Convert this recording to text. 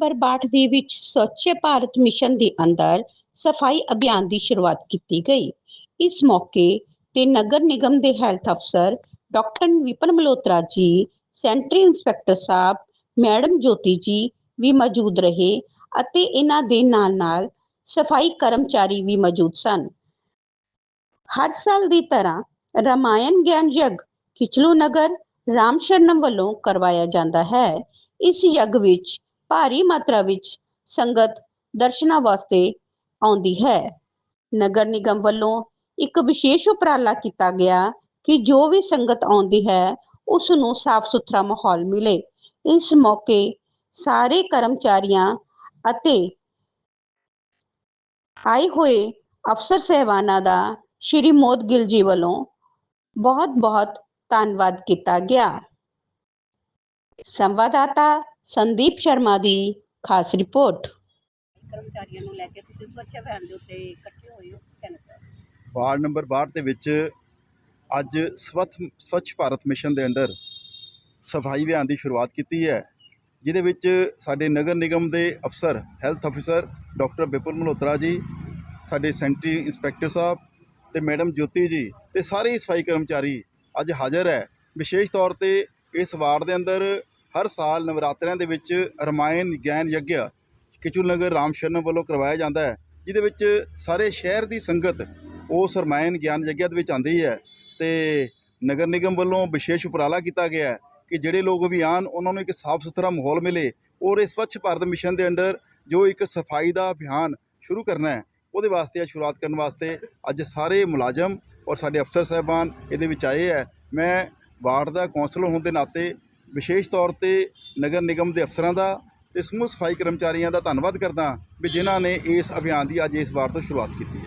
Number 62 ਦੇ ਵਿੱਚ ਸਵੱਛ Bharat mission ਦੇ ਅੰਦਰ ਸਫ਼ਾਈ ਅਭਿਆਨ ਦੀ ਸ਼ੁਰੂਆਤ ਕੀਤੀ ਗਈ। ਇਸ ਮੌਕੇ ਤੇ ਨਗਰ ਨਿਗਮ ਦੇ ਹੈਲਥ ਅਫਸਰ doctor Vipin Malhotra ji, sanitary inspector ਸਾਹਿਬ, ਮੈਡਮ ਜੋਤੀ ਜੀ ਵੀ ਮੌਜੂਦ ਰਹੇ ਅਤੇ ਇਹਨਾਂ ਦੇ ਨਾਲ ਨਾਲ ਸਫ਼ਾਈ ਕਰਮਚਾਰੀ ਵੀ ਮੌਜੂਦ ਸਨ। ਹਰ ਸਾਲ ਦੀ ਤਰ੍ਹਾਂ ਰਾਮਾਇਣ ਗਿਆਨ ਯੱਗ ਕਿਚਲੂ ਨਗਰ ਰਾਮ ਸ਼ਰਨਮ ਵੱਲੋਂ ਕਰਵਾਇਆ ਜਾਂਦਾ ਹੈ। ਇਸ ਯੱਗ ਵਿੱਚ ਭਾਰੀ ਮਾਤਰਾ ਵਿੱਚ ਸੰਗਤ ਦਰਸ਼ਨਾਂ ਵਾਸਤੇ ਆਉਂਦੀ ਹੈ। ਨਗਰ ਨਿਗਮ ਵੱਲੋਂ ਇੱਕ ਵਿਸ਼ੇਸ਼ ਉਪਰਾਲਾ ਕੀਤਾ ਗਿਆ ਕਿ ਜੋ ਵੀ ਸੰਗਤ ਆਉਂਦੀ ਹੈ ਉਸ ਨੂੰ ਸਾਫ਼ ਸੁਥਰਾ ਮਾਹੌਲ ਮਿਲੇ। ਇਸ ਮੌਕੇ ਸਾਰੇ ਕਰਮਚਾਰੀਆਂ ਅਤੇ ਆਏ ਹੋਏ ਅਫਸਰ ਸਹਿਬਾਨਾਂ ਦਾ ਸ਼੍ਰੀ ਮੋਦਗਿਲ ਜੀ ਵੱਲੋਂ ਬਹੁਤ ਬਹੁਤ ਧੰਨਵਾਦ ਕੀਤਾ ਗਿਆ। ਸੰਵਾਦਦਾਤਾ ਸੰਦੀਪ ਸ਼ਰਮਾ ਦੀ ਖਾਸ ਰਿਪੋਰਟ। ਕਰਮਚਾਰੀਆਂ ਨੂੰ ਲੈ ਕੇ ਤੁਸੀਂ ਸਵੱਛ ਅਭਿਆਨ ਦੇ ਉੱਤੇ ਇਕੱਠੇ ਹੋਏ ਹੋ ਕਹਿਣਾ ਚਾਹੁੰਦੇ ਵਾਰਡ ਨੰਬਰ 62 ਦੇ ਵਿੱਚ ਅੱਜ ਸਵੱਛ ਸਵੱਛ ਭਾਰਤ ਮਿਸ਼ਨ ਦੇ ਅੰਡਰ ਸਫ਼ਾਈ ਅਭਿਆਨ ਦੀ ਸ਼ੁਰੂਆਤ ਕੀਤੀ ਹੈ ਜਿਹਦੇ ਵਿੱਚ ਸਾਡੇ ਨਗਰ ਨਿਗਮ ਦੇ ਅਫਸਰ ਹੈਲਥ ਅਫਸਰ ਡਾਕਟਰ ਵਿਪੁਲ ਮਲਹੋਤਰਾ ਜੀ ਸਾਡੇ ਸੈਂਟਰੀ ਇੰਸਪੈਕਟਰ ਸਾਹਿਬ ਤੇ ਮੈਡਮ ਜੋਤੀ ਜੀ ਤੇ ਸਾਰੇ ਸਫ਼ਾਈ ਕਰਮਚਾਰੀ ਅੱਜ ਹਾਜ਼ਰ ਹੈ। ਵਿਸ਼ੇਸ਼ ਤੌਰ ਤੇ ਇਸ ਵਾਰਡ ਦੇ ਅੰਦਰ ਹਰ ਸਾਲ ਨਵਰਾਤਰਿਆਂ ਦੇ ਵਿੱਚ ਰਮਾਇਣ ਗਿਆਨ ਯੱਗਿਆ ਕਿਚੂ ਨਗਰ ਰਾਮ ਸ਼ਰਨ ਵੱਲੋਂ ਕਰਵਾਇਆ ਜਾਂਦਾ ਹੈ, ਜਿਹਦੇ ਵਿੱਚ ਸਾਰੇ ਸ਼ਹਿਰ ਦੀ ਸੰਗਤ ਉਸ ਰਮਾਇਣ ਗਿਆਨ ਯੱਗ ਦੇ ਵਿੱਚ ਆਉਂਦੀ ਹੈ ਤੇ ਨਗਰ ਨਿਗਮ ਵੱਲੋਂ ਵਿਸ਼ੇਸ਼ ਉਪਰਾਲਾ ਕੀਤਾ ਗਿਆ ਹੈ ਕਿ ਜਿਹੜੇ ਲੋਕ ਵੀ ਆਉਣ, ਉਹਨਾਂ ਨੂੰ ਇੱਕ ਸਾਫ਼ ਸੁਥਰਾ ਮਾਹੌਲ ਮਿਲੇ ਔਰ ਇਸ ਸਵੱਛ ਭਾਰਤ ਮਿਸ਼ਨ ਦੇ ਅੰਡਰ ਜੋ ਇੱਕ ਸਫ਼ਾਈ ਦਾ ਅਭਿਆਨ ਸ਼ੁਰੂ ਕਰਨਾ ਹੈ, ਉਹਦੇ ਵਾਸਤੇ ਅੱਜ ਸ਼ੁਰੂਆਤ ਕਰਨ ਵਾਸਤੇ ਅੱਜ ਸਾਰੇ ਮੁਲਾਜ਼ਮ ਔਰ ਸਾਡੇ ਅਫਸਰ ਸਾਹਿਬਾਨ ਇਹਦੇ ਵਿੱਚ ਆਏ ਹੈ। ਮੈਂ ਵਾਰਡ ਦਾ ਕੌਂਸਲਰ ਹੋਣ ਦੇ ਨਾਤੇ ਵਿਸ਼ੇਸ਼ ਤੌਰ ਤੇ ਨਗਰ ਨਿਗਮ ਦੇ ਅਫਸਰਾਂ ਦਾ ਤੇ ਸਮੂਹ ਸਫ਼ਾਈ ਕਰਮਚਾਰੀਆਂ ਦਾ ਧੰਨਵਾਦ ਕਰਦਾ ਵੀ ਜਿਨ੍ਹਾਂ ਨੇ ਇਸ ਅਭਿਆਨ ਦੀ ਅੱਜ ਇਸ ਵਾਰ ਤੋਂ ਸ਼ੁਰੂਆਤ ਕੀਤੀ